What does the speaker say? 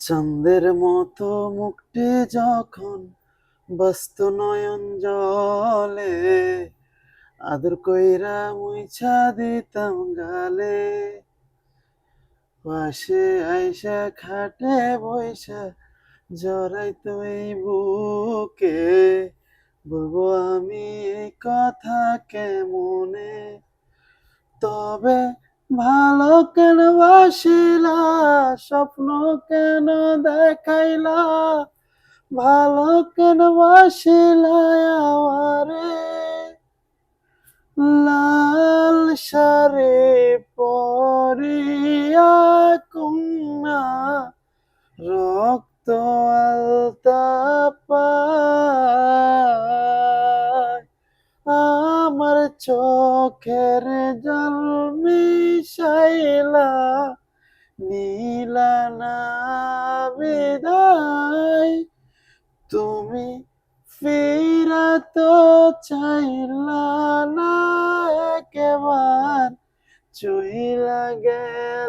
চন্দের মতো মুখটি যখন বস্তু নয়ন জলে, আদর কইরা মুইছা দিতাম গালে। পাশে আইসা খাটে বইসা জড়াই তুই বুকে, বলব আমি কথা কেমনে? তবে ভালো কেন বাসিলা? স্বপ্ন কেন দেখাইলা? ভালো কেন বাসিলা আমারে? লাল শাড়ি পরিয়া কন্যা রক্ত আলতা চোখের জল মিশাইলা নীলা না বিদায়। তুমি ফিরা তো চাইলা না একেবার চুইলা গেলা